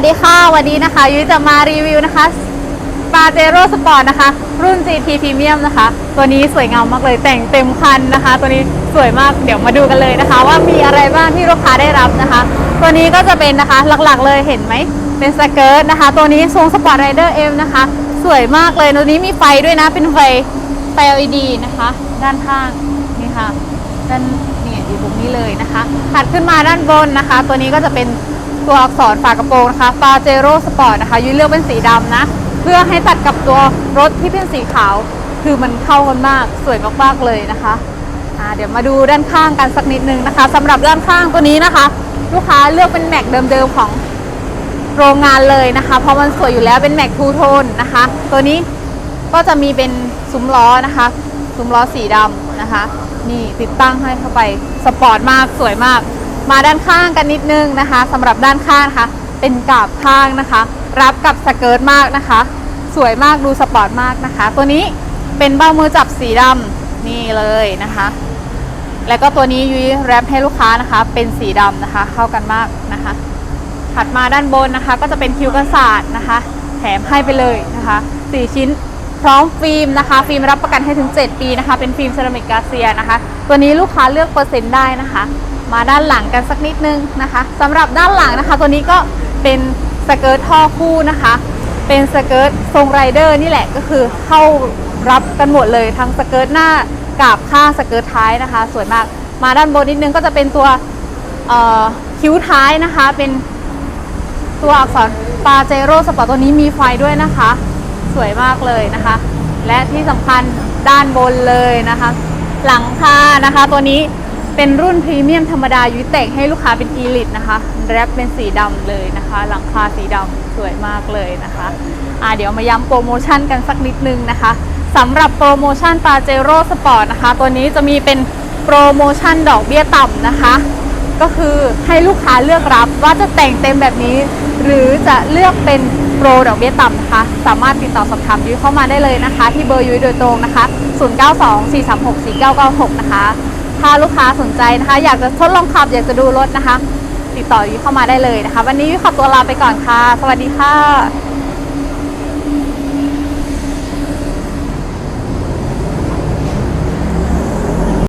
สดีค่ะ วันนี้นะคะ ยุ้ยจะมารีวิวนะคะปาเจโร่สปอร์ตนะคะ รุ่น GT Premium นะคะ ตัวนี้สวยงามมากเลยแต่งเต็มคันนะคะ ตัวนี้สวยมากเดี๋ยวมาดูกันเลยนะคะ ว่ามีอะไรบ้างที่ลูกค้าได้รับนะคะ ตัวนี้ก็จะเป็นนะคะหลักๆเลยเห็นไหมเป็นสเกิร์ตนะคะ ตัวนี้ทรงสปอร์ตไรเดอร์เอ็มนะคะ สวยมากเลยตัวนี้มีไฟด้วยนะเป็นไฟไฟ LED นะคะ ด้านข้างนี่ค่ะด้านเนี่ยอยู่ตรงนี้เลยนะคะถัดขึ้นมาด้านบนนะคะ ตัวนี้ก็จะเป็น ตัวอักษรฝากระโปรงนะคะปาเจโร่สปอร์ตนะคะยุ้ยเลือกเป็นสีดำนะ เพื่อให้ตัดกับตัวรถที่เป็นสีขาว คือมันเข้ากันมากสวยมากๆเลยนะคะเดี๋ยวมาดูด้านข้างกันสักนิดนึงนะคะสำหรับด้านข้างตัวนี้นะคะ ลูกค้าเลือกเป็นแม็กเดิมๆของโรงงานเลยนะคะเพราะมันสวยอยู่แล้วเป็นแม็กทูโทนนะคะ ตัวนี้ก็จะมีเป็นซุ้มล้อนะคะซุ้มล้อสีดำนะคะ นี่ติดตั้งให้เข้าไปสปอร์ตมากสวยมาก มาด้านข้างกันนิดนึงนะคะสำหรับด้านข้างนะคะเป็นกาบข้างนะคะ รับกับสเกิร์ตมากนะคะ สวยมากดูสปอร์ตมากนะคะ ตัวนี้เป็นเบ้ามือจับสีดำนี่เลยนะคะ แล้วก็ตัวนี้ยุ้ยแรปให้ลูกค้านะคะ เป็นสีดำนะคะ เข้ากันมากนะคะ ถัดมาด้านบนนะคะ ก็จะเป็นคิวกันศาสตร์นะคะ แถมให้ไปเลยนะคะ4ชิ้นพร้อมฟิล์มนะคะ ฟิล์มรับประกันให้ถึง 7 ปีนะคะ เป็นฟิล์มเซรามิกกาเซียนะคะ ตัวนี้ลูกค้าเลือกเปอร์เซ็นต์ได้นะคะ มาด้านหลังกันสักนิดนึงนะคะสำหรับด้านหลังนะคะ ตัวนี้ก็เป็นสเกิร์ตท่อคู่นะคะ เป็นสเกิร์ตทรงไรเดอร์นี่แหละก็คือเข้ารับกันหมดเลยทั้งสเกิร์ตหน้ากาบข้างสเกิร์ตท้ายนะคะ สวยมากมาด้านบนนิดนึงก็จะเป็นตัวคิ้วท้ายนะคะ เป็นตัวอักษรปาเจโร่สปอร์ตตัวนี้มีไฟด้วยนะคะ สวยมากเลยนะคะ และที่สำคัญด้านบนเลยนะคะ หลังคานะคะตัวนี้ เป็นรุ่นพรีเมียมธรรมดายุ้ยแต่งให้ลูกค้าเป็นอีลิตนะคะ แรปเป็นสีดำเลยนะคะ หลังคาสีดำสวยมากเลยนะคะอ่าเดี๋ยวมาย้ำโปรโมชั่นกันสักนิดนึงนะคะสำหรับโปรโมชั่นปาเจโร่สปอร์ตนะคะ ตัวนี้จะมีเป็นโปรโมชั่นดอกเบี้ยต่ำนะคะ ก็คือให้ลูกค้าเลือกรับว่าจะแต่งเต็มแบบนี้ หรือจะเลือกเป็นโปรดอกเบี้ยต่ำนะคะ สามารถติดต่อสอบถามยุ้ยเข้ามาได้เลยนะคะ ที่เบอร์ยุ้ยโดยตรงนะคะ 0924364996 นะคะ ถ้าลูกค้าสนใจนะคะ อยากจะทดลองขับ อยากจะดูรถนะคะ ติดต่อยุ้ยเข้ามาได้เลยนะคะ วันนี้ยุ้ยขอตัวลาไปก่อนค่ะ สวัสดีค่ะ